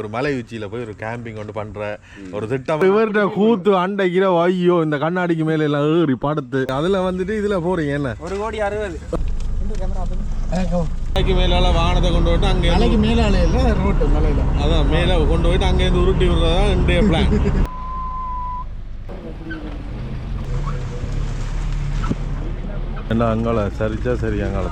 ஒரு மலை உச்சியில போய் ஒரு கேம்பிங் ஒன்று பண்ற ஒரு திட்டம். இவர்கிட்ட கூத்து அண்டைக்கிற ஐயோ இந்த கண்ணாடிக்கு மேல எல்லாம் ஏறி படுத்து. அதுல வந்துட்டு இதுல போறீங்க என்ன? ஒரு கோடி அறுபது. மலைக்கு மேலால வானத்தை கொண்டு போயிட்டு அங்க மலைக்கு மேலால இல்ல ரோட்டு மலையில. அதான் மேல கொண்டு போயிட்டு அங்க இருந்து உருட்டி விடுறதா இன்றைய பிளான் என்ன அங்கால சரிச்சா சரி அங்கால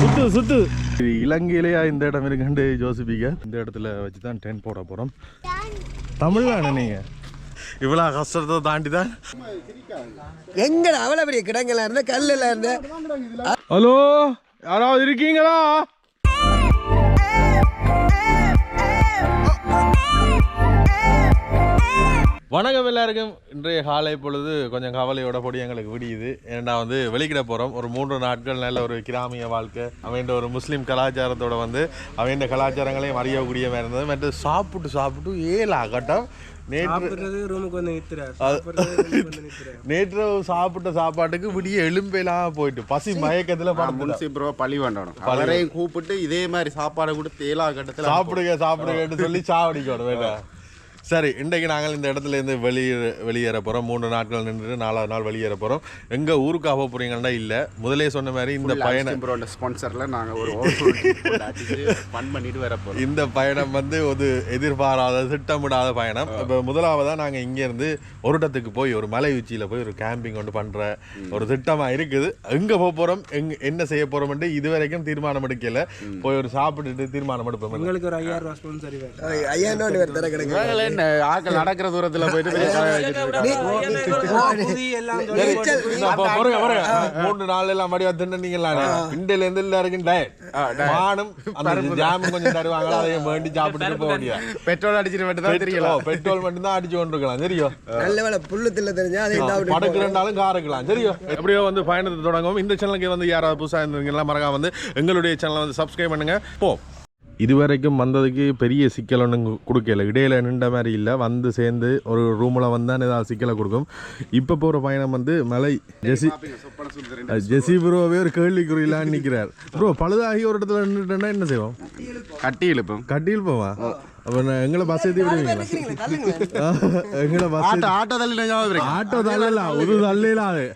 சுத்து சுத்து. இது இலங்கையிலேயா இந்த இடம் இருக்குன்னு யோசிப்பீங்க. இந்த இடத்துல வச்சு தான் டென்ட் போட போறோம். தமிழ்நாடு நீங்க. இவ்வளோ கஷ்டத்தை தாண்டி தான் எங்கடா அவ்வளோ பெரிய கிடங்கெல்லாம் இருந்த கல்லுல இருந்த? ஹலோ யாராவது இருக்கீங்களா? வணக்கம் எல்லாருக்கும். இன்றைய காலை பொழுது கொஞ்சம் கவலையோட பொடி எங்களுக்கு விடியுது. ஏன்னா வந்து வெளிக்கிட போகிறோம் ஒரு மூன்று நாட்கள் நல்ல ஒரு கிராமிய வாழ்க்கை அவன் ஒரு முஸ்லீம் கலாச்சாரத்தோட வந்து அவன் கலாச்சாரங்களையும் அறியக்கூடிய மாதிரி இருந்தது. மற்ற சாப்பிட்டு சாப்பிட்டு ஏழு ஆகட்டம். நேற்று சாப்பிட்ட சாப்பாட்டுக்கு விடிய எலும்பெல்லாம் போயிட்டு. பசி மயக்கத்தில் முன்சி ப்ரோ பழி வேண்டணும் அவரையும் கூப்பிட்டு இதே மாதிரி சாப்பாடு கொடுத்து ஏழா கட்டத்துல சாப்பிடுங்க சாப்பிடுங்கன்னு சொல்லி சாவடிக்கணும் வேண்டாம். சரி இன்றைக்கு நாங்கள் இந்த இடத்துல இருந்து வெளியே வெளியேற போகிறோம் மூன்று நாட்கள் நின்றுட்டு நாலாவது நாள் வெளியேற போகிறோம் எங்கே ஊருக்கு ஆக போகிறீங்கன்னா இல்லை. முதலே சொன்ன மாதிரி இந்த பயணம் ப்ரோட ஸ்பான்சர்ல நாங்க ஒரு பண்ணிட்டு வர போறோம். இந்த பயணம் வந்து ஒரு எதிர்பாராத திட்டமிடாத பயணம். இப்போ முதலாவதாக நாங்கள் இங்கேருந்து ஒரு இடத்துக்கு போய் ஒரு மலை உச்சியில் போய் ஒரு கேம்பிங் ஒன்று பண்ணுற ஒரு திட்டமாக இருக்குது. எங்கே போக போகிறோம் எங் என்ன செய்ய போகிறோம்ட்டு இது வரைக்கும் தீர்மானம் எடுக்கல. போய் ஒரு சாப்பிட்டுட்டு தீர்மானம் எடுப்போம். உங்களுக்கு ஒரு ஐயாயிரம் ரூபா ஸ்பான்சர் ஐயா என்ன ஆக்கள் நடக்கிற தூரத்துல போயிட்டு. மூணு நாள் எல்லாம் மடிவா தின்னீங்களா இண்டையில இருந்து எல்லாருக்கும் டயட் மானும் ஜாமும் கொஞ்சம் தருவாங்களா அதையும் வேண்டி சாப்பிட்டு போக முடியாது பெட்ரோல் அடிச்சிட்டு மட்டும் தான் தெரியல பெட்ரோல் மட்டும் தான் அடிச்சு கொண்டிருக்கலாம் தெரியும். நல்ல வேலை புல்லு தில்ல தெரிஞ்சா அதை படக்கு ரெண்டாலும் காருக்கலாம் சரிയോ எப்படியோ வந்து பயணத்தை தொடங்கும் இந்த சேனலுக்கு வந்து யாராவது புதுசாக இருந்தீங்கன்னா மறக்காம வந்து எங்களுடைய சேனலை வந்து சப்ஸ்கிரைப் பண்ணுங்க. போ. இதுவரைக்கும் வந்ததுக்கு பெரிய சிக்கல் ஒன்றும் கொடுக்கல. இடையில நின்ற மாதிரி இல்லை. வந்து சேர்ந்து ஒரு ரூமில் வந்தால் ஏதாவது சிக்கலை கொடுக்கும். இப்போ போகிற பயணம் வந்து மலை ஜெசி ஜெசி ப்ரோவே ஒரு கேள்விக்குறியிலான்னு நிற்கிறார் ப்ரோ பழுதாகி ஒரு இடத்துல நின்றுட்டேன்னா என்ன செய்வோம்? கட்டி இழுப்போம். கட்டியில் போவா அப்போ எங்களை பஸ் ஏற்றி விடுவீங்களா எங்களை பஸ் ஆட்டோ ஆட்டோ தள்ளி ஞாபகம் இருக்கு ஆட்டோ தள்ளலாம் ஒரு தள்ளலாம் அது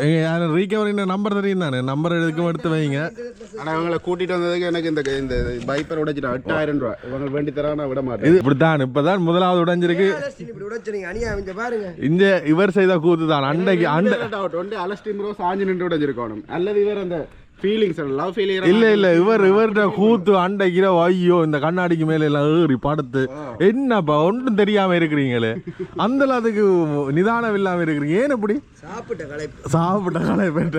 எங்க யாரும் நம்பர் தெரியும் தானே நம்பர் எடுக்கும் எடுத்து வைங்க ஆனா இவங்களை கூட்டிட்டு வந்ததுக்கு எனக்கு இந்த இந்த பைப்பர் உடைச்சிட்டு எட்டாயிரம் ரூபாய் இவங்க வேண்டி தரா நான் விட மாட்டேன் இது இப்படித்தான் இப்பதான் முதலாவது உடைஞ்சிருக்கு இந்த இவர் செய்த கூத்து தான் அண்டைக்கு அண்டை அலஸ்டிம் ரோ சாஞ்சு நின்று உடைஞ்சிருக்கணும் அல்லது இவர் அந்த ஃபீலிங்ஸ் லவ் ஃபீலிங் இல்ல இல்ல இவர் இவர்கிட்ட கூத்து அண்டைக்கிற ஐயோ இந்த கண்ணாடிக்கு மேல எல்லாம் ஏறி படுத்து. என்னப்பா ஒன்றும் தெரியாம இருக்கிறீங்களே? அந்த அதுக்கு நிதானம் இல்லாம இருக்கிறீங்க. ஏன் இப்படி சாப்பிட்ட களைப்பு. சாப்பிட்ட காலை பெற்ற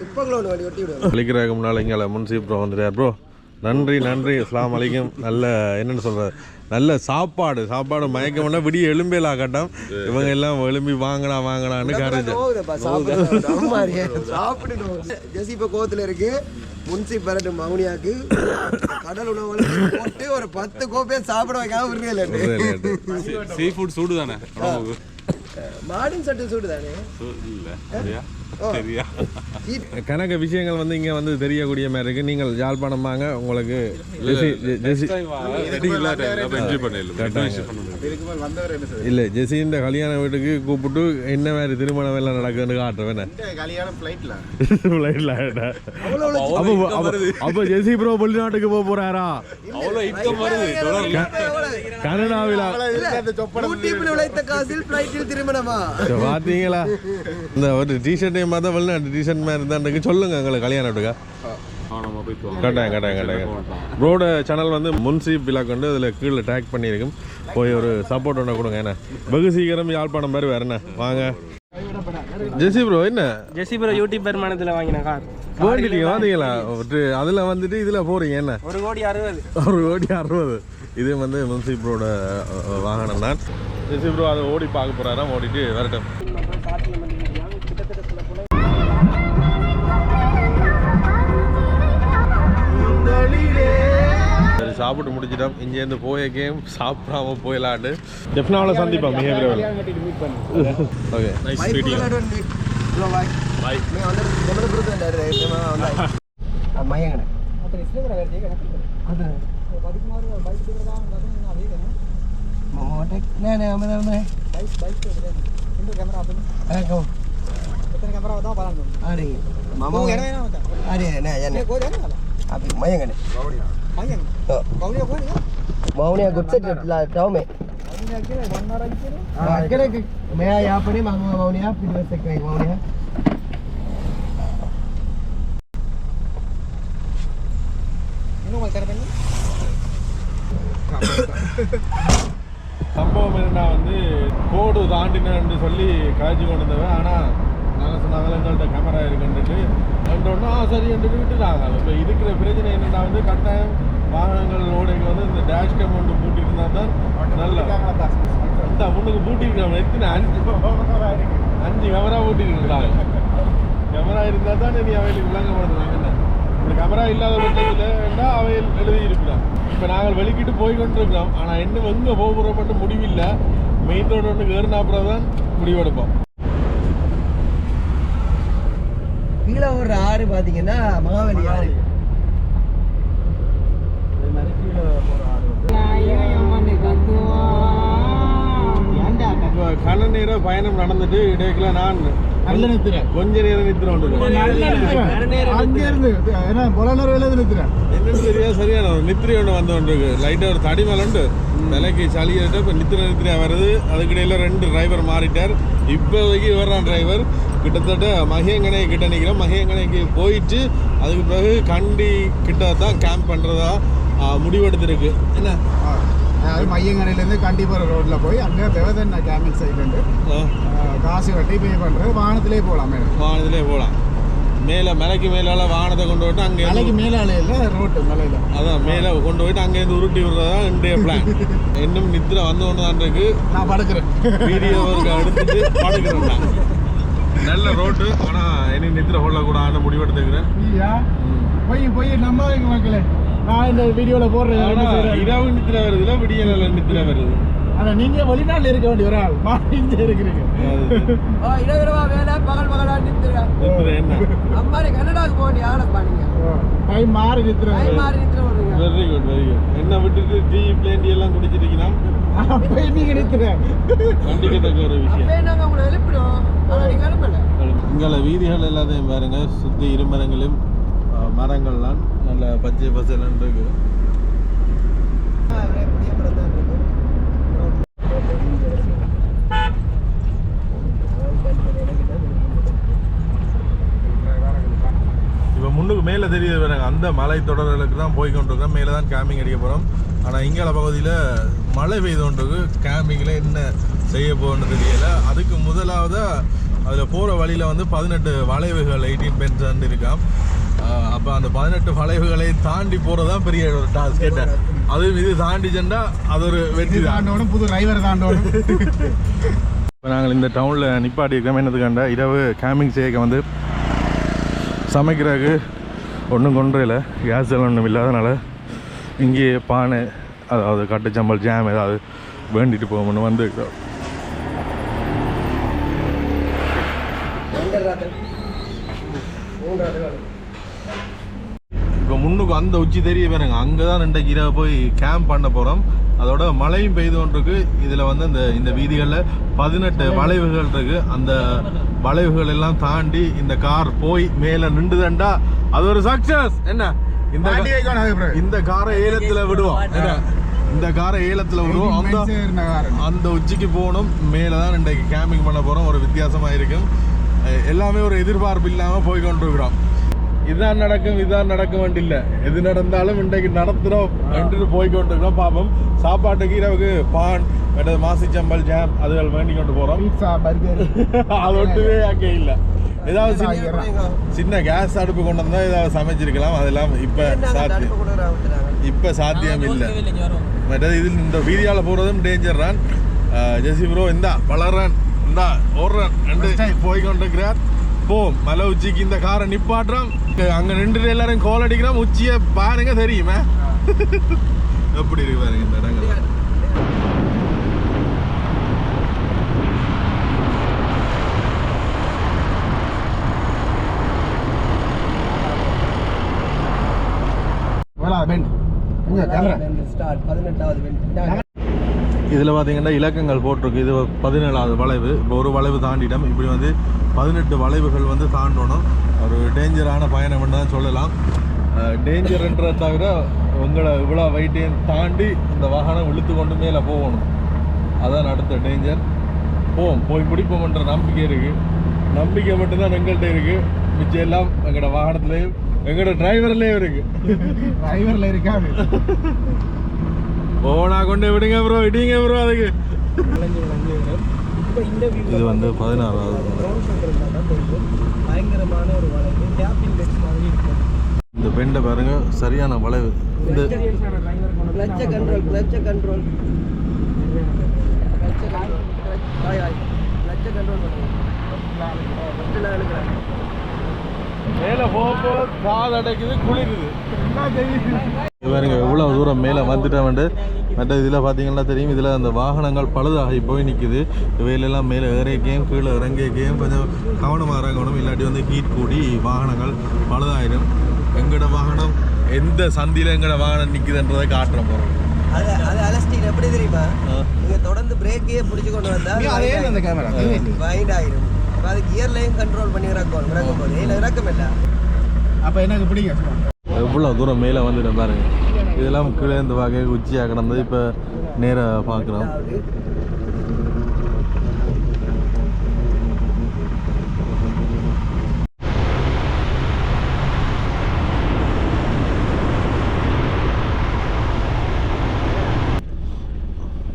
சுப்பங்களை ஒன்று வண்டி ஒட்டி விடுவோம் அழைக்கிறதுக்கு முன்னால் இங்கே முன்சீப் ப்ரோ வந்துட்டார் ப்ரோ நன்றி நன்றி. அஸ்லாம் அலைக்கும். நல்ல என்னன்னு சொல்றது நல்ல சாப்பாடு சாப்பாடு மயக்கம்னா விடிய எலும்பேலா கட்டம். இவங்க எல்லாம் எலும்பி வாங்கடா வாங்கடான்னு கரைஞ்சு. ஜெசி இப்போ கோவத்துல இருக்கு. முன்சி பரட்டு மவுனியாக்கு கடல் உணவு போட்டு ஒரு பத்து கோப்பையை சாப்பிட வைக்காம விடுறேன் சீ ஃபுட் சூடு தானே உடம்புக்கு மாடின் சட்டு சூடு தானே இல்ல சரியா கணக்க விஷயங்கள் வந்து இங்கே வந்து தெரியக்கூடிய மாதிரி இருக்கு. நீங்கள் யாழ்ப்பாணம் வாங்க உங்களுக்கு ஜெசி ஜெசி இல்லை ஜெசின்ற கல்யாண வீட்டுக்கு கூப்பிட்டு என்ன மாதிரி திருமணம் எல்லாம் நடக்குதுன்னு காட்டுறேன் ஃப்ளைட்டில் அப்போ ஜெசி ப்ரோ வெளிநாட்டுக்கு போக போறாரா? கனடாவில் பாத்தீங்களா இந்த ஒரு டிஷர்ட்டையும் பார்த்தா வெளிநாட்டு டிஷர்ட் மாதிரி இருந்தாண்டுக்கு சொல்லுங்க எங்களுக்கு கல்யாணம் வாங்க கட்டாயம் கட்டாயம் கட்டாயம். ப்ரோட சேனல் வந்து முன்சி விழாக் வந்து அதில் கீழே டேக் பண்ணியிருக்கும். போய் ஒரு சப்போர்ட் ஒன்று கொடுங்க என்ன? வெகு சீக்கிரம் யாழ்ப்பாணம் மாதிரி வேற என்ன? வாங்க. ஜெசி ப்ரோ என்ன? ஜெசி ப்ரோ யூடியூப் வருமானத்தில் வாங்கின கார். வேண்டிட்டீங்க வந்தீங்களா அதில் வந்துட்டு இதில் போகிறீங்க என்ன? ஒரு கோடி அறுபது. ஒரு ஓடி அறுபது. இது வந்து முன்சி ப்ரோட வாகனம் தான். ஜெசி ப்ரோ அதை ஓடி பார்க்க போகிறாராம் ஓடிட்டு வரட்டும். சரி சாப்பிட்டு முடிச்சிட்டோம் இங்கேருந்து போய கேம் சாப்பிடாம போயிடலாண்டு டெஃபினாவில் சந்திப்போம். மிக விரைவில். ஓகே மயங்கன அது மாமாட்ட நே நே අපි මයගන මවනය ගොත්සටලා ටවමේ මෙයා යාපනේ මං මවනයා පිටුවසකයි මවනය சம்பவம் என்னன்னா வந்து கோடு தாண்டினு சொல்லி காய்ச்சி கொண்டு வந்தவன் சரி என்று விட்டுட்டாங்க. இப்போ இருக்கிற பிரச்சனை என்னென்னா வந்து கட்டாயம் வாகனங்கள் ஓடைக்கு வந்து இந்த டேஷ் கேம் ஒன்று பூட்டிட்டு தான் நல்ல அந்த முன்னுக்கு பூட்டிருக்காங்க எத்தனை? அஞ்சு. அஞ்சு கேமரா பூட்டிருக்காங்க கேமரா இருந்தால் தான் நீ அவைகளுக்கு விளங்கப்படுத்துனாங்க என்ன? இந்த கேமரா இல்லாத பட்சத்தில் அவையில் எழுதியிருக்கிறான். இப்போ நாங்கள் வெளிக்கிட்டு போய் கொண்டிருக்கிறோம் ஆனால் இன்னும் எங்கே போகிறோம் மட்டும் முடிவில்லை. மெயின் ரோடு ஒன்று ஏறின அப்புறம் தான் முடிவெடுப்போம். கீழே ஒரு ஆறு பார்த்தீங்கன்னா மகாவலி ஆறு. இப்போ கண்ண நேர பயணம் நடந்துட்டு இடையில நான் நல்ல நிறுத்துறேன் கொஞ்ச நேரம் நிறுத்தினோம் அங்க இருந்து ஏன்னா வேலை நிறுத்துறேன் என்னன்னு தெரியாது சரியான ஒரு நித்திரை ஒன்று வந்து இருக்கு லைட்டாக ஒரு தடி மேலே உண்டு. தலைக்கு சளியிட்டு இப்போ நித்திரை நித்திரையா வருது. அதுக்கிடையில் ரெண்டு டிரைவர் மாறிட்டார். இப்போதைக்கு வர்றான் டிரைவர் கிட்டத்தட்ட மகேங்கனை கிட்ட நிற்கிறோம் மகேங்கனைக்கு போயிட்டு அதுக்கு பிறகு கண்டி கிட்ட தான் கேம்ப் பண்ணுறதா முடிவெடுத்திருக்கு. என்ன? அது மையங்கரையிலேருந்து கண்டிப்பாக ரோட்டில் போய் அங்கே தேவதன் கேமிங் சைட்லேருந்து காசு கட்டி பே பண்ணுறது வாகனத்திலே போகலாம் மேடம். வாகனத்திலே போகலாம் மேலே மலைக்கு மேலால வாகனத்தை கொண்டு போயிட்டு அங்கே மலைக்கு மேலாலே இல்லை ரோட்டு மலையில் அதான் மேலே கொண்டு போயிட்டு அங்கேருந்து உருட்டி விடுறதா இன்றைய பிளான் இன்னும் நித்திரை வந்து கொண்டு தான் இருக்கு. நான் படுக்கிறேன். வீடியோவுக்கு எடுத்துட்டு படுக்கிறேன் நான். நல்ல ரோட்டு ஆனால் இனி நித்திரை கொள்ளக்கூடாதுன்னு முடிவெடுத்துக்கிறேன். போய் போய் நம்பாதீங்க மக்களே நான் இந்த வீடியோவில் போடுறேன். இரவு நித்திரை வருதுல விடிய நல்ல நித்திரை வருது? ஆனா நீங்க வெளிநாட்டுல இருக்க வேண்டிய ஒரு ஆள். இங்க இருக்கிறீங்க இரவிரவா வேலை பகல் பகலா நித்திரை? என்ன? அம்மாரி கன்னடாவுக்கு போக வேண்டிய ஆளை பாருங்க. டைம் மாறி நிறுத்துறேன் கை மாறி நிறுத்துற விடுங்க வெரி குட் வெரி குட் என்ன விட்டுட்டு டீ பிளேண்டி எல்லாம் குடிச்சிருக்கீங்கன்னா போய் நீங்க நிறுத்துறேன் கண்டிக்கத்தக்க ஒரு விஷயம். அப்பயே நாங்க உங்களை எழுப்பிடுவோம் ஆனா நீங்க எழுப்பல. இங்கே வீதிகள் எல்லாத்தையும் பாருங்க சுற்றி இருமரங்களும் அஹ், மரங்கள்லாம் நல்ல பச்சை பசலன்னு இருக்கு. இப்போ முன்னுக்கு மேலே தெரியுது பாருங்க அந்த மலை தொடர்களுக்கு தான் போய் கொண்டிருக்கோம் மேலே தான் கேம்பிங் அடிக்க போகிறோம் ஆனால் இங்கால பகுதியில் மழை பெய்து கொண்டிருக்கு. கேம்பிங்கில் என்ன செய்ய போகணும்னு தெரியலை. அதுக்கு முதலாவது அதில் போகிற வழியில் வந்து பதினெட்டு வளைவுகள் எயிட்டீன் பென்சன் இருக்கான் அப்போ அந்த பதினெட்டு வளைவுகளை தாண்டி போகிறது தான் பெரிய ஒரு டாஸ்க் கேட்டேன். அதுவும் இது தாண்டி சென்றா அது ஒரு வெற்றி தான். தாண்டோனும் புது டிரைவர் தாண்டோனும் இப்போ நாங்கள் இந்த டவுனில் நிப்பாட்டி இருக்கோம் என்னதுக்காண்டா இரவு கேம்பிங் செய்ய வந்து சமைக்கிறதுக்கு ஒன்றும் கொண்டு இல்லை கேஸ் எல்லாம் ஒன்றும் இல்லாதனால இங்கேயே பானை அதாவது கட்டுச்சம்பல் ஜாம் ஏதாவது வேண்டிட்டு போகணும்னு வந்து இப்போ முன்னுக்கு அந்த உச்சி தெரிய பாருங்க. அங்கே தான் ரெண்டு இரவு போய் கேம்ப் பண்ண போகிறோம் அதோட மழையும் பெய்து கொண்டிருக்கு. இதில் வந்து இந்த இந்த வீதிகளில் பதினெட்டு வளைவுகள் இருக்கு. அந்த வளைவுகள் எல்லாம் தாண்டி இந்த கார் போய் மேலே நின்றுதண்டா அது ஒரு சக்சஸ் என்ன? இந்த. இந்த காரை ஏலத்துல விடுவோம். என்ன? இந்த காரை ஏலத்துல விடுவோம். அந்த அந்த உச்சிக்கு போகணும். மேலே தான் இன்றைக்கு கேம்பிங் பண்ண போகிறோம் ஒரு வித்தியாசமாக இருக்கும். எல்லாமே ஒரு எதிர்பார்ப்பு இல்லாமல் போய் கொண்டிருக்கிறோம் இதான் நடக்கும் இதான் நடக்க வேண்டியில்ல எது நடந்தாலும் இன்றைக்கு நடத்துகிறோம் என்று போய் கொண்டிருக்கிறோம் பாப்போம் சாப்பாட்டுக்கு இரவுக்கு பான் மற்றது மாசிச்சம்பல் ஜாம் அதுகள் வேண்டி கொண்டு போகிறோம் அது ஒட்டுமே அங்கே இல்லை. ஏதாவது சின்ன சின்ன கேஸ் அடுப்பு கொண்டு வந்தால் ஏதாவது சமைச்சிருக்கலாம். அதெல்லாம் இப்போ சாத்தியம். இப்போ சாத்தியம் இல்லை. மற்றது இதில் இந்த வீதியால் போகிறதும் டேஞ்சர் தான் ஜெசி ப்ரோ இந்தா வளர்றேன். இந்தா ஓடுறேன். ரெண்டு போய் கொண்டிருக்கிறார் போ மலை உச்சிக்கு இந்த காரை நிப்பாட்டுறோம் அங்கே நின்று எல்லாரும் கோல் அடிக்கிறோம் உச்சியை பாருங்க தெரியுமே? எப்படி இருக்கு பாருங்க இந்த இடங்கள். ஏழாவது பெண்ட் இங்க கேமரா. ஸ்டார்ட் பதினெட்டாவது வெண்ட் இதில் பார்த்தீங்கன்னா இலக்கங்கள் போட்டிருக்கு. இது பதினேழாவது வளைவு. இப்போ ஒரு வளைவு தாண்டிடம் இப்படி வந்து பதினெட்டு வளைவுகள் வந்து தாண்டணும். ஒரு டேஞ்சரான பயணம் தான் சொல்லலாம். டேஞ்சர்ன்றதை தவிர உங்களை இவ்வளோ வெயிட்டையும் தாண்டி இந்த வாகனம் இழுத்து கொண்டு மேலே போகணும். அதான் அடுத்த டேஞ்சர். போவோம். போய் பிடிப்போம்ன்ற நம்பிக்கை இருக்குது நம்பிக்கை மட்டும்தான் எங்கள்கிட்ட இருக்குது மிச்சம் எல்லாம் எங்களோட வாகனத்துலேயும் எங்களோட டிரைவர்லேயும் இருக்குது டிரைவரில் இருக்காது. போனா கொண்டு விடுங்க ப்ரோ இடிங்க ப்ரோ அதுக்கு இது வந்து பதினாறாவது பயங்கரமான ஒரு வளைவு டேப்பிங் பெட்ஸ் மாதிரி இருக்கும் இந்த பெண்டை பாருங்க சரியான வளைவு இந்த கிளச்ச கண்ட்ரோல் கிளச்ச கண்ட்ரோல் கிளச்ச கண்ட்ரோல் பண்ணுங்க மேலே அடைக்குது குளிருது. பாருங்க எவ்வளோ தூரம் மேலே வந்துட்டோம்ட்டு மற்ற இதில் பார்த்தீங்கன்னா தெரியும் இதில் அந்த வாகனங்கள் பழுதாகி போய் நிற்குது இவையிலெல்லாம் மேலே ஏறிக்கையும் கீழே இறங்கிக்கையும் கொஞ்சம் கவனமாக இறங்கணும். இல்லாட்டி வந்து ஹீட் கூடி வாகனங்கள் பழுதாயிடும் எங்களோட வாகனம் எந்த சந்தியில் எங்களோட வாகனம் நிற்குதுன்றதை காட்டுற போகிறோம் அது அது அலஸ்டிக் எப்படி தெரியுமா? நீங்க தொடர்ந்து பிரேக்கையே பிடிச்சு கொண்டு வந்தா அதே அந்த அப்ப அது கியர்லையும் கண்ட்ரோல் பண்ணி இறக்கணும் இறக்கும் போது. இல்லை இறக்கம் இல்லை அப்ப எனக்கு பிடிக்கும் எவ்வளோ தூரம் மேலே வந்துட்டேன் பாருங்க. இதெல்லாம் கீழே இருந்து பார்க்க உச்சியாக கிடந்தது. இப்போ நேராக பார்க்குறோம்.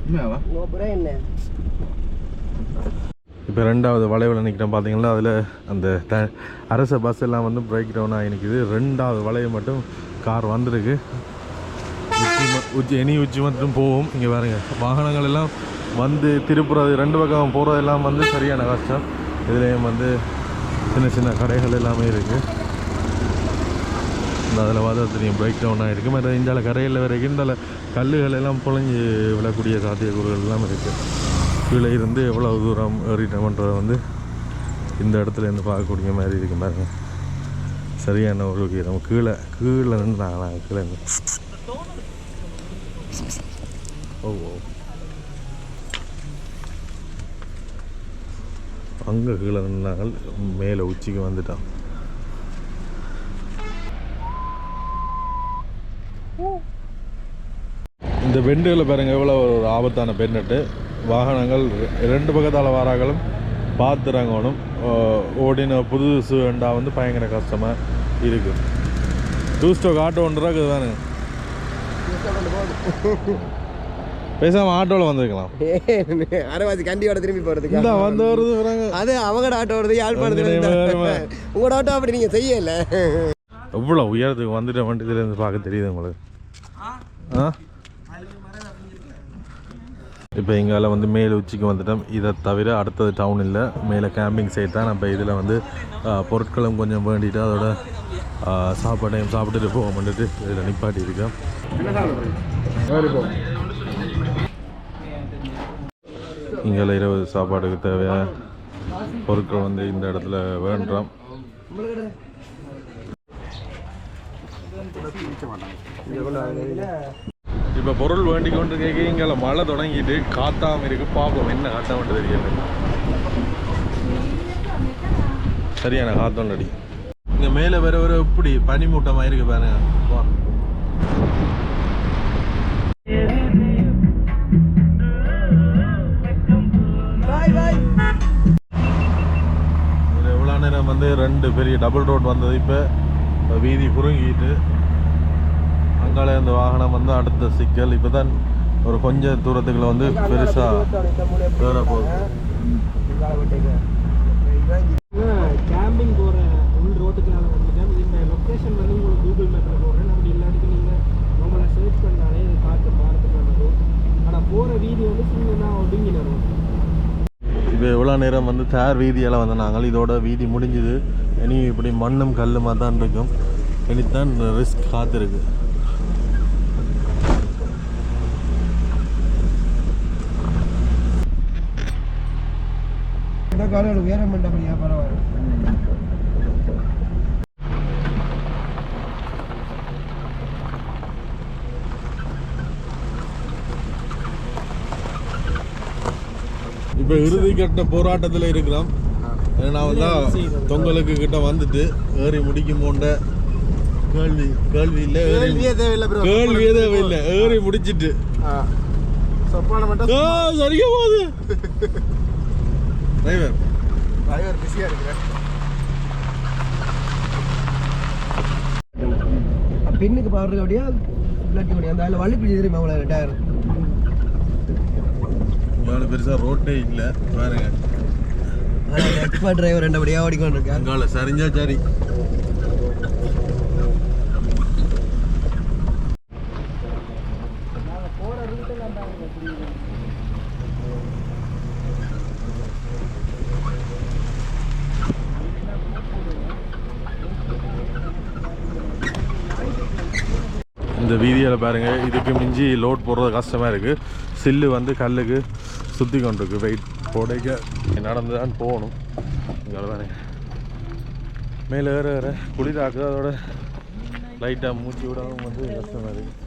உண்மையாவா என்ன? இப்போ ரெண்டாவது வளைவில் நிற்கிறோம் பார்த்தீங்களா? அதில் அந்த த அரச பஸ் எல்லாம் வந்து பிரேக் டவுன் ஆகி நிற்கிது. ரெண்டாவது வளைவு மட்டும் கார் வந்திருக்கு. உச்சி ம- உச்சி இனி உச்சி மட்டும் போவோம் இங்கே பாருங்க வாகனங்கள் எல்லாம் வந்து திருப்புறது ரெண்டு பக்கம் போகிறதெல்லாம் வந்து சரியான கஷ்டம். இதுலேயும் வந்து சின்ன சின்ன கடைகள் எல்லாமே இருக்குது இந்த அதில் பார்த்தா பிரேக் டவுன் ஆகிருக்கு மற்ற இந்தியாவில் கரையில் வரைக்கும் இந்த கல்லுகள் எல்லாம் புழஞ்சி விழக்கூடிய சாத்தியக்கூறுகள் எல்லாம் இருக்குது கீழே இருந்து எவ்வளோ தூரம் ஏறிட்டோம்ன்றதை வந்து இந்த இடத்துல இருந்து பார்க்கக்கூடிய மாதிரி இருக்கு பாருங்க. சரியான ஒரு நம்ம கீழே கீழே நின்றாங்களா கீழே இருந்து ஓ ஓ. அங்கே கீழே நின்றாங்க மேலே உச்சிக்கு வந்துட்டான். இந்த பெண்டுகளை பாருங்கள் எவ்வளோ ஒரு ஆபத்தான பெண்ணட்டு வாகனங்கள் ரெண்டு பக்கத்தால் வாராங்களும் பார்த்து இறங்கணும் ஓடின புதுசு வேண்டா வந்து பயங்கர கஷ்டமாக இருக்குது டூ ஸ்டோக் ஆட்டோ ஒன்று இருக்குது தானே? பேசாமல் ஆட்டோவில் வந்திருக்கலாம். அரவாசி கண்டியோட திரும்பி போறதுக்கு? இந்த வந்து வருது அது அவங்களோட ஆட்டோ வருது யாழ்ப்பாணத்துல. உங்களோட ஆட்டோ அப்படி நீங்க செய்யல. எவ்வளோ உயரத்துக்கு வந்துட்ட வண்டி இதுலேருந்து பார்க்க தெரியுது உங்களுக்கு. ஆ? இப்போ எங்களால் வந்து மேல் உச்சிக்கு வந்துட்டோம். இதை தவிர அடுத்தது டவுன் இல்லை. மேலே கேம்பிங் சைட் தான். நம்ம இதில் வந்து பொருட்களும் கொஞ்சம் வேண்டிட்டு அதோட சாப்பாட்டையும் சாப்பிட்டுட்டு போக போவோம்னுட்டு இதில் நிப்பாட்டி இருக்கோம். இங்கே இரவு சாப்பாடுக்கு தேவையான பொருட்கள் வந்து இந்த இடத்துல வேண்டாம். இப்போ பொருள் வேண்டி கொண்டு கேட்க இங்கே மழை தொடங்கிட்டு காத்தாம இருக்கு. பாப்போம் என்ன காட்டாமட்டு தெரியல. சரியான காத்தோண்டு அடி. இங்கே மேலே வர வர எப்படி பனிமூட்டமாக ஆயிருக்கு பாருங்க. வா. எவ்வளோ நேரம் வந்து ரெண்டு பெரிய டபுள் ரோட் வந்தது. இப்போ வீதி குறுங்கிட்டு அங்கால இந்த வாகனம் வந்து அடுத்த சிக்கல். இப்போ தான் ஒரு கொஞ்ச தூரத்துக்குள்ள வந்து பெருசாக வேற போகுது. கேம்பிங் போகிற உள் ரோட்டுக்குனால வந்துட்டேன் இந்த லொக்கேஷன் வந்து உங்களுக்கு கூகுள் மேப்பில் போடுறேன். அப்படி இல்லாட்டி நீங்கள் நம்மளை சர்ச் பண்ணாலே இது பார்த்து பார்த்துக்கலாம் ரோட் ஆனால் போகிற வீதி வந்து சின்னதாக ஒடுங்கின ரோட் இப்போ எவ்வளோ நேரம் வந்து தேர் வீதியெல்லாம் வந்து நாங்கள். இதோட வீதி முடிஞ்சுது. இனி இப்படி மண்ணும் கல்லுமாக தான் இருக்கும். இனித்தான் ரிஸ்க் காத்திருக்கு. இந்த காலோட உயரம் பண்ணபடியா பரவாயில்ல? இப்போ இறுதி கட்ட போராட்டத்தில் இருக்கிறோம். நான் தான் தொங்கலுக்கு கிட்ட வந்துட்டு ஏறி முடிக்கும் போன்ற கேள்வி கேள்வி இல்லை கேள்வியே தேவையில்லை கேள்வியே தேவையில்லை. ஏறி முடிச்சிட்டு. சரியா போகுது. டிரைவர் டிரைவர் பிஸியாக இருக்கிறேன் பின்னுக்கு பவர் அப்படியா? இல்லாட்டி அப்படியா? அந்த அதில் வழுக்கு தெரியுமா அவ்வளோ டயர் இவ்வளோ பெருசாக ரோட்டே இல்லை. பாருங்க. எக்ஸ்பர்ட் டிரைவர் ரெண்டபடியாக ஓடிக்கொண்டு இருக்கேன் அங்கால சரிஞ்சா சரி. இந்த வீதியில் பாருங்க இதுக்கு மிஞ்சி லோட் போடுறது கஷ்டமாக இருக்குது சில்லு வந்து கல்லுக்கு சுற்றி கொண்டிருக்கு. வெயிட் போடைக்க நடந்து தான் போகணும். இங்கே மேலே ஏற ஏற குளிராக்குது அதோட லைட்டாக மூச்சு விடாமல் வந்து கஷ்டமாக இருக்குது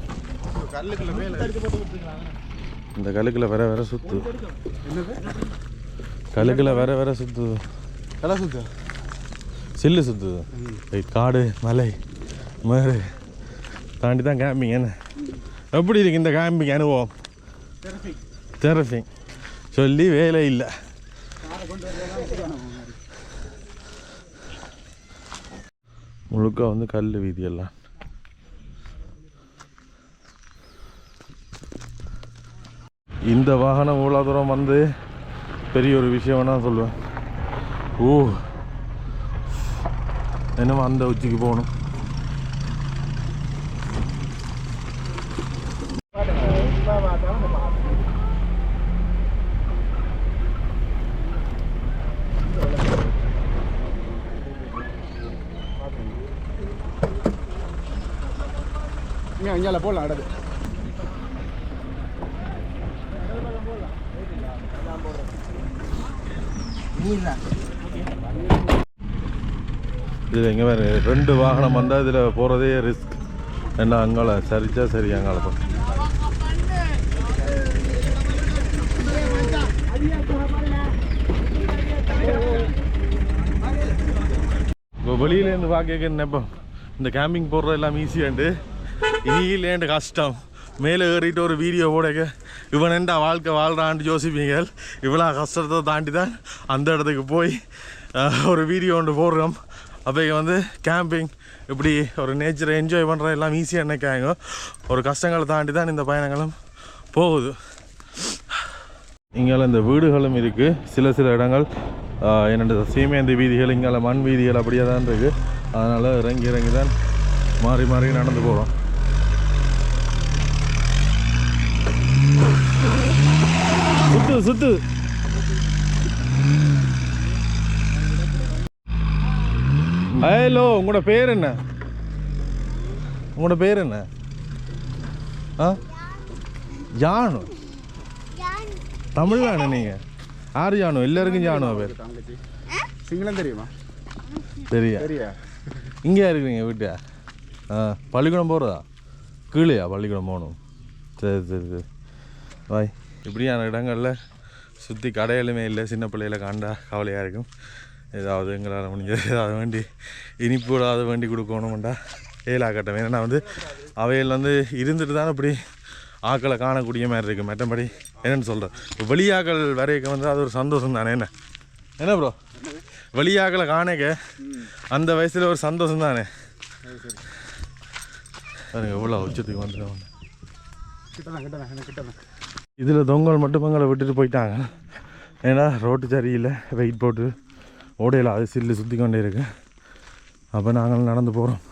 இந்த கல்லுக்குள்ள வேற வேற சுத்து. கல்லுக்குள்ள வேற வேற சுத்து கலை சுத்தா. சில்லு சுத்துது. காடு மலை மேடு. தாண்டி தான் கேம்பிங் என்ன? எப்படி இருக்கு இந்த கேம்பிங் அனுபவம்? தெரஃபிங் சொல்லி வேலை இல்லை. முழுக்க வந்து கல் வீதி எல்லாம். இந்த வாகனம் இவ்வளோ தூரம் வந்து பெரிய ஒரு விஷயம் நான் சொல்லுவேன். ஓ. என்னமோ அந்த உச்சிக்கு போகணும். இங்கே போடலாம் இதில் எங்கே வேறு ரெண்டு வாகனம் வந்தால் இதில் போகிறதே ரிஸ்க் என்ன அங்கால சரிச்சா சரி அங்கால போ. இப்போ வெளியிலேருந்து பார்க்க நினைப்போம் இந்த கேம்பிங் போடுறது எல்லாம் ஈஸியாண்டு இனியிலேண்டு கஷ்டம். மேலே ஏறிட்டு ஒரு வீடியோ போடக்க இவன் என்ன வாழ்க்கை வாழ்கிறான்ட்டு யோசிப்பீங்க இவ்வளோ கஷ்டத்தை தாண்டி தான் அந்த இடத்துக்கு போய் ஒரு வீடியோ ஒன்று போடுறோம். அப்போ வந்து கேம்பிங் இப்படி ஒரு நேச்சரை என்ஜாய் பண்ணுற எல்லாம் ஈஸியாக நினைக்காங்க ஒரு கஷ்டங்களை தாண்டி தான் இந்த பயணங்களும் போகுது. இங்கே இந்த வீடுகளும் இருக்குது சில சில இடங்கள் ஆஹ், என்னோட சீமேந்தி வீதிகள் இங்கே மண் வீதிகள் அப்படியே தான் இருக்குது அதனால் இறங்கி இறங்கி தான் மாறி மாறி நடந்து போகிறோம் சுத்து சுத்து. ஹலோ உங்களோட பேர் என்ன? உங்களோட பேர் என்ன? ஆ? ஜானு. தமிழ்நாடு நீங்க. யார் ஜானு? எல்லாருக்கும் ஜானு பேர்? சிங்களம் தெரியுமா? சரியா சரியா இங்கே இருக்கிறீங்க வீட்டா ஆ பள்ளிக்கூடம் போகிறதா கீழேயா? பள்ளிக்கூடம் போகணும். சரி சரி சரி. பாய். இப்படியான இடங்களில் சுற்றி கடையிலுமே இல்லை சின்ன பிள்ளையில காண்டா கவலையாக இருக்கும். ஏதாவது எங்களால் முடிஞ்சது ஏதாவது வேண்டி இனிப்பு ஏதாவது வேண்டி கொடுக்கணும்டா. ஏலா கட்டம் ஏன்னா வந்து அவையில் வந்து இருந்துட்டு தான் இப்படி ஆக்களை காணக்கூடிய மாதிரி இருக்குது மற்றபடி என்னென்னு சொல்கிறேன் இப்போ வெளியாக்கள் வரைக்கும் வந்து அது ஒரு சந்தோஷம் தானே என்ன? என்ன ப்ரோ வெளியாக்களை காணக்க அந்த வயசில் ஒரு சந்தோஷம் தானே? பாருங்க எவ்வளோ உச்சத்துக்கு வந்துடும் கிட்டதான் கிட்டதான் எனக்கு கிட்டதான் இதில் தொங்கல் மட்டும் எங்களை விட்டுட்டு போயிட்டாங்க. ஏன்னா ரோட்டு சரியில்லை வெயிட் போட்டு ஓடையில் அது சில்லு சுற்றி கொண்டே இருக்கு. அப்போ நாங்கள் நடந்து போகிறோம்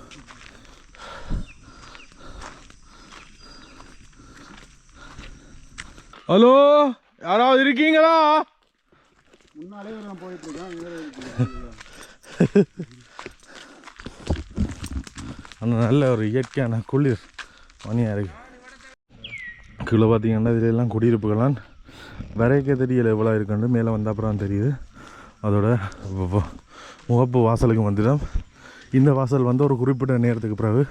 ஹலோ யாராவது இருக்கீங்களா? ஆனால் நல்ல ஒரு இயற்கையான குளிர் மணியாக இருக்கு. கீழே பார்த்தீங்கன்னா இதுல குடியிருப்புகள்லாம் வரைக்க தெரியல எவ்வளோ இருக்குன்னு மேலே வந்த அப்புறம் தெரியுது. அதோட முகப்பு வாசலுக்கு வந்துடும். இந்த வாசல் வந்து ஒரு குறிப்பிட்ட நேரத்துக்கு பிறகு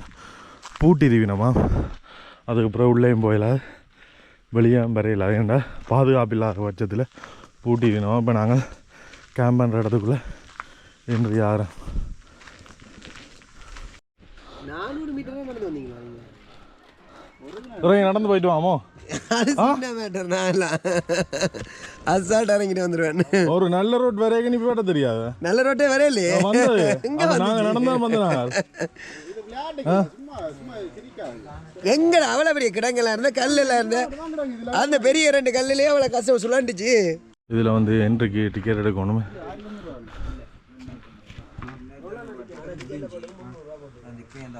பூட்டிருவினமா? அதுக்கு பிறகு உள்ளேயும் போயில வெளியே வரையில. ஏன்டா? பாதுகாப்பு இல்லாத பட்சத்தில் பூட்டிக்கணும் இப்போ நாங்கள் கேம்ப் பண்ணுற இடத்துக்குள்ளே என்று யாரும் நானூறு மீட்டர் தான் நடந்து வந்தீங்களா நீங்க இறங்கி நடந்து போயிட்டு வாமோ? அசால்ட் இறங்கிட்டு வந்துடுவேன் ஒரு நல்ல ரோட் வரைக்கும் நீ தெரியாது. நல்ல ரோட்டே வரையிலே வந்தது. எங்க அது நாங்கள் வந்துச்சு? நடந்தா வந்து நாங்கள் எங்கட அவ்வளோ பெரிய கிடங்கெல்லாம் இருந்தா கல்லுல இருந்த? அந்த பெரிய ரெண்டு கல்லுலயே அவ்வளோ கஷ்டம் சுழண்டுச்சு இதில் வந்து என்ட்ரிக்கு டிக்கெட் எடுக்கணும். அந்த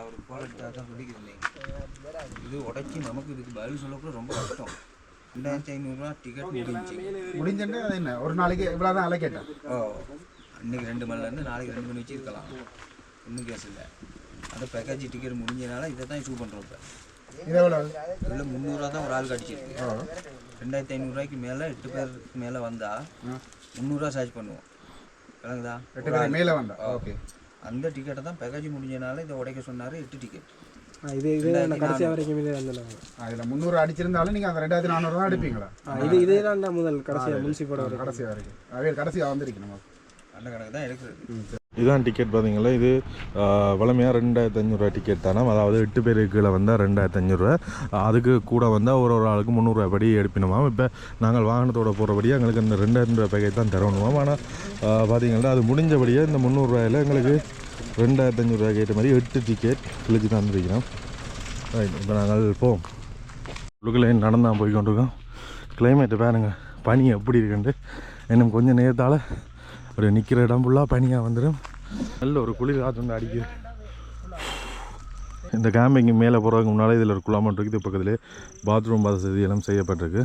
இது உடைச்சி நமக்கு இதுக்கு பதில் சொல்லக்கூட ரொம்ப கஷ்டம். ரெண்டாயிரத்தி ஐநூறுரூவா டிக்கெட் முடிஞ்சு முடிஞ்சுட்டு அது என்ன? ஒரு நாளைக்கு இவ்வளோ தான் அலைக்கேட்டேன் ஓ இன்னைக்கு ரெண்டு மணிலேருந்து நாளைக்கு ரெண்டு மணி வச்சு இருக்கலாம் ஒன்றும் கேஸ் இல்லை. அந்த பேக்கேஜ் டிக்கெட் முடிஞ்சதுனால இதை தான் இஷ்யூ பண்ணுறோம் இப்போ. இது எவ்வளோ இதில் முந்நூறுரூவா தான் ஒரு ஆள் கடிச்சிருக்கு. ரெண்டாயிரத்தி ஐநூறுரூவாய்க்கு மேலே எட்டு பேருக்கு மேலே வந்தால் முந்நூறுரூவா சார்ஜ் பண்ணுவோம். விளங்குதா? எட்டு பேர் மேலே வந்தா? ஓகே. அந்த டிக்கெட்டை தான் பேக்கேஜ் முடிஞ்சதுனால இதை உடைக்க சொன்னார் எட்டு டிக்கெட் இது இது நான் கடைசியாக வரைக்கும் இதே வந்தேன் அதில் முந்நூறு அடிச்சிருந்தாலும் நீங்கள் அந்த ரெண்டாயிரத்தி நானூறு தான் எடுப்பீங்களா இது இதே தான் முதல் கடைசியாக முன்சிப்போட வரைக்கும் கடைசி வரைக்கும் அவையில் கடைசியாக வந்திருக்கு நம்ம அந்த கணக்கு தான் எடுக்கிறது இதுதான் டிக்கெட் பார்த்தீங்களா இது வளமையாக ரெண்டாயிரத்தி அஞ்சூறுரூவா டிக்கெட் தானே அதாவது எட்டு பேருக்கு கீழே வந்தால் ரெண்டாயிரத்தி அஞ்சூறுரூவா அதுக்கு கூட வந்தால் ஒரு ஒரு ஆளுக்கு முந்நூறுரூவா படி எடுப்பினோமாம் இப்போ நாங்கள் வாகனத்தோட போகிறபடி எங்களுக்கு இந்த ரெண்டாயிரம் ரூபாய் பேக்கேஜ் தான் தரணுமாம் ஆனால் பார்த்தீங்கன்னா அது முடிஞ்சபடியே இந்த முந்நூறுரூவாயில் எங்களுக்கு ரெண்டாயிரத்தி அஞ்சூறுரூவா கேட்ட மாதிரி எட்டு டிக்கெட் கிழிச்சு தந்துருக்கிறோம். ரைட் இப்போ நாங்கள் போவோம். உள்ளுக்குள்ளே நடந்தான் போய் கொண்டிருக்கோம்? கிளைமேட்டு பாருங்கள் பனி எப்படி இருக்குன்ட்டு. இன்னும் கொஞ்சம் நேரத்தால் ஒரு நிற்கிற இடம் ஃபுல்லாக பனியாக வந்துடும் நல்ல ஒரு குளிர் காற்று வந்து அடிக்குது. இந்த கேம்பிங் மேலே போகிறதுக்கு முன்னால் இதில் ஒரு குழாமம் இருக்குது பக்கத்துலேயே பாத்ரூம் வசதி எல்லாம் செய்யப்பட்டிருக்கு.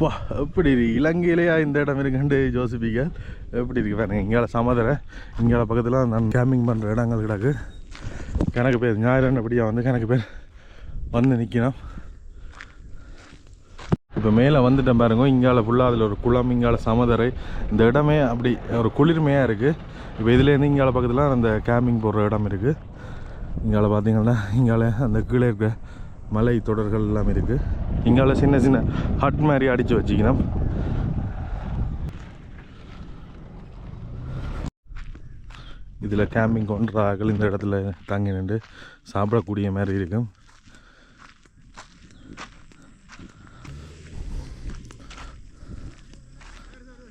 அப்பா எப்படி இருக்கு இலங்கையிலேயா இந்த இடம் இருக்குண்டு ஜோசிப்பிக்க எப்படி இருக்கு பாருங்க இங்கால சமதரை இங்கால பக்கத்தில் நான் கேம்பிங் பண்ணுற இடங்கள் கிடக்கு. கணக்கு பேர் ஞாயிறு அப்படியா வந்து கணக்கு பேர் வந்து நிற்கணும் இப்போ மேலே வந்துட்டேன் பாருங்க இங்கால ஃபுல்லாக அதில் ஒரு குளம் இங்கால சமதரை இந்த இடமே அப்படி ஒரு குளிர்மையாக இருக்குது இப்போ இதுலேருந்து இங்கால பக்கத்தில் அந்த கேம்பிங் போடுற இடம் இருக்குது இங்கால பார்த்தீங்கன்னா இங்கால அந்த கீழே இருக்க மலை தொடர்கள் எல்லாம் இருக்குது இங்கால சின்ன சின்ன ஹட் மாதிரி அடித்து வச்சுக்கணும். இதில் கேம்பிங் கொண்டுறார்கள் இந்த இடத்துல தங்கி நின்று சாப்பிடக்கூடிய மாதிரி இருக்கும்.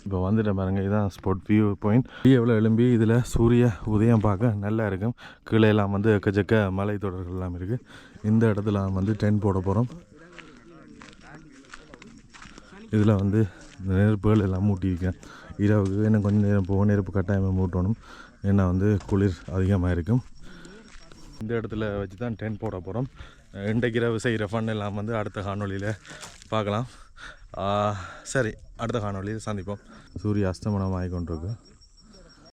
இப்போ வந்துட்டேன் பாருங்க இதுதான் ஸ்பாட் வியூ பாயிண்ட் எவ்வளோ எழும்பி இதில் சூரிய உதயம் பார்க்க நல்லா இருக்கும். கீழே எல்லாம் வந்து எக்கச்சக்க மலை தொடர்கள் எல்லாம் இருக்குது இந்த இடத்துல வந்து டென்ட் போட போகிறோம் இதில் வந்து நெருப்புகள் எல்லாம் மூட்டியிருக்கேன். இரவுக்கு இன்னும் கொஞ்சம் நேரம் போக நெருப்பு கட்டாயமாக மூட்டணும். ஏன்னா வந்து குளிர் அதிகமாக இருக்கும். இந்த இடத்துல வச்சு தான் டென்ட் போட போகிறோம் இன்றைக்கு இரவு செய்கிற ஃபன் எல்லாம் வந்து அடுத்த காணொலியில் பார்க்கலாம். சரி அடுத்த காணொலியில் சந்திப்போம். சூரிய அஸ்தமனம் ஆகி கொண்டிருக்கு.